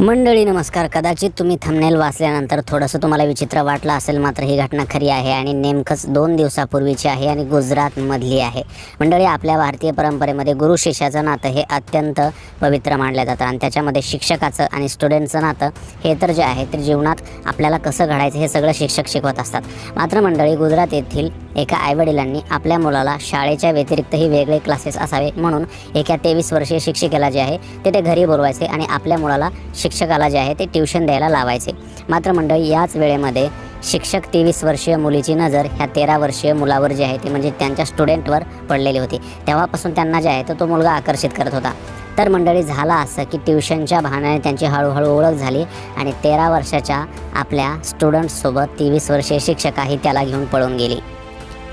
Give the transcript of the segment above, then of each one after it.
मंडळी नमस्कार. कदाचित तुम्ही थंबनेल वाचल्यानंतर थोडंसं तुम्हाला विचित्र वाटलं असेल मात्र ही घटना खरी आहे आणि नेमकंच दोन दिवसापूर्वीची आहे आणि गुजरातमधली आहे. मंडळी आपल्या भारतीय परंपरेमध्ये गुरु शिष्याचं नातं हे अत्यंत पवित्र मानलं जातं आणि त्याच्यामध्ये शिक्षकाचं आणि स्टुडंटचं नातं हे तर जे आहे तर जीवनात आपल्याला कसं घडायचं हे सगळं शिक्षक शिकवत असतात. मात्र मंडळी गुजरात येथील एका आईवडिलांनी आपल्या मुलाला शाळेच्या व्यतिरिक्तही वेगळे क्लासेस असावे म्हणून एका तेवीस वर्षीय शिक्षिकेला जे आहे ते ते घरी बोलवायचे आणि आपल्या मुलाला शिक्षकाला जे आहे ते ट्युशन द्यायला लावायचे. मात्र मंडळी याच वेळेमध्ये शिक्षक तेवीस वर्षीय मुलीची नजर ह्या तेरा वर्षीय मुलावर जी आहे ती म्हणजे त्यांच्या स्टुडंटवर पडलेली होती. तेव्हापासून त्यांना जे आहे तर तो मुलगा आकर्षित करत होता. तर मंडळी झाला असं की ट्युशनच्या बहाण्याने त्यांची हळूहळू ओळख झाली आणि तेरा वर्षाच्या आपल्या स्टुडंटसोबत तेवीस वर्षीय शिक्षकाही त्याला घेऊन पळून गेली.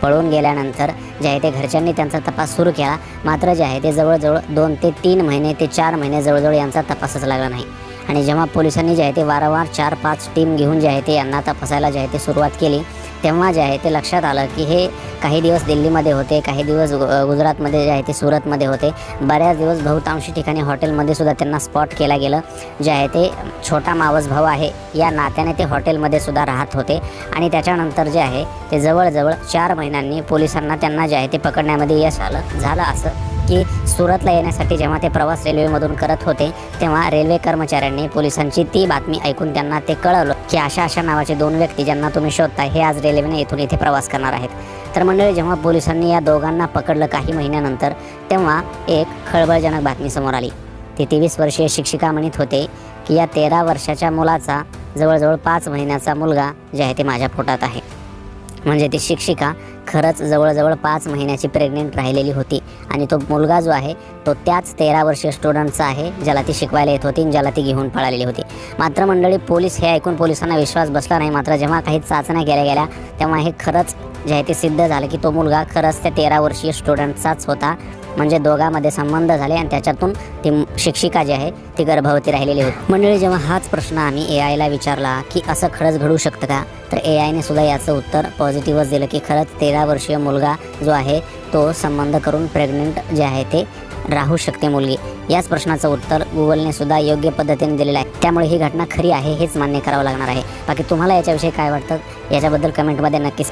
पळून गेल्यानंतर जे आहे ते घरच्यांनी त्यांचा तपास सुरू केला. मात्र जे आहे ते जवळजवळ दोन ते तीन महिने ते चार महिने जवळजवळ यांचा तपासच लागला नाही. आणि जेव्हा पोलिसांनी जे आहे ते वारंवार चार पाच टीम घेऊन जे आहे ते यांना तपासायला जे आहे ते सुरुवात केली तेव्हा जे आहे ते लक्षात आलं की हे काही दिवस दिल्लीमध्ये होते काही दिवस गु- गुजरातमध्ये जे आहे ते सुरतमध्ये होते. बऱ्याच दिवस बहुतांशी ठिकाणी हॉटेलमध्ये सुद्धा त्यांना स्पॉट केलं गेलं. जे आहे ते छोटा मावस भाऊ आहे या नात्याने ते हॉटेलमध्ये सुद्धा राहत होते. आणि त्याच्यानंतर जे आहे ते जवळजवळ चार महिन्यांनी पोलिसांना त्यांना जे आहे ते पकडण्यामध्ये यश आलं झालं असं की सुरतला येण्यासाठी जेव्हा ते प्रवास रेल्वेमधून करत होते तेव्हा रेल्वे कर्मचाऱ्यांनी पोलिसांची ती बातमी ऐकून त्यांना ते कळवलं की अशा अशा नावाचे दोन व्यक्ती ज्यांना तुम्ही शोधता हे आज रेल्वेने इथून इथे प्रवास करणार आहेत. तर मंडळी जेव्हा पोलिसांनी या दोघांना पकडलं काही महिन्यानंतर तेव्हा एक खळबळजनक बातमी समोर आली. ती तेवीस वर्षीय शिक्षिका म्हणत होते की या तेरा वर्षाच्या मुलाचा जवळजवळ पाच महिन्याचा मुलगा जे आहे ते माझ्या पोटात आहे. म्हणजे ती शिक्षिका खरंच जवळजवळ पाच महिन्याची प्रेग्नेंट राहिलेली होती. आणि तो मुलगा जो आहे तो त्याच तेरा वर्षीय स्टुडंटचा आहे ज्याला ती शिकवायला येत होती आणि ज्याला ती घेऊन पळालेली होती. मात्र मंडळी पोलीस हे ऐकून पोलिसांना विश्वास बसला नाही. मात्र जेव्हा काही चाचण्या केल्या गेल्या तेव्हा हे खरंच जे आहे ते सिद्ध झालं की तो मुलगा खरंच त्या तेरा वर्षीय स्टुडंटचाच होता. म्हणजे दोघांमध्ये संबंध झाले आणि त्याच्यातून ती शिक्षिका जी आहे ती गर्भवती राहिलेली होती. मंडळी जेव्हा हाच प्रश्न आम्ही ए आयला विचारला की असं खरंच घडू शकतं का तर ए आयने सुद्धा याचं उत्तर पॉझिटिव्हच दिलं की खरंच तेरा वर्षीय मुलगा जो आहे तो संबंध करून प्रेग्नंट जे आहे ते राहू शकते मुलगी. याच प्रश्नाचं उत्तर गुगलने सुद्धा योग्य पद्धतीने दिलेलं आहे. त्यामुळे ही घटना खरी आहे हेच मान्य करावं लागणार आहे. बाकी तुम्हाला याच्याविषयी काय वाटतं याच्याबद्दल कमेंटमध्ये नक्कीच